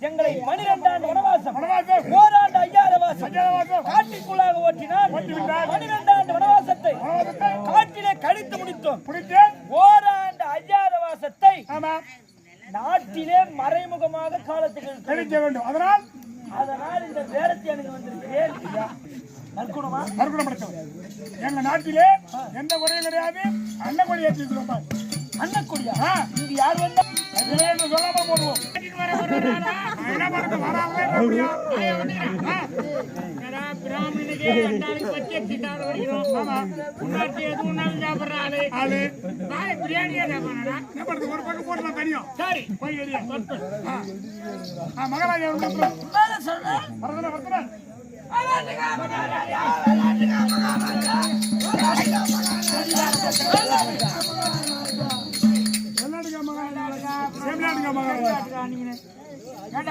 எங்களை பனிரெண்டாண்டு வனவாசம். ஓராண்டு ஐயாரவாசம் ஐயாரவாசம். காட்டிற்குள்ளாக ஓட்டினார். பனிரெண்டாண்டு வனவாசத்தை காட்டிலே கழித்து முடித்தோம். ஓராண்டு ஐயாரவாசத்தை ஆமா. நாட்டிலே மறைமுகமாக காலத்துக்கு கழிக்க வேண்டும். அதனால்? அதனால் இந்த வேடத்தை அணிந்து வந்திருக்கிறேன். நற்குணமா? படைத்தவர் எங்க நாட்டிலே எந்த குறையும் கிடையாது. அன்ன கொடி ஏற்றிருக்கிறோம் ஆ, இங்கு யார் வந்தா சொல்லாம போடுவோம். மகாராஜா வந்து வரதுன வரதுன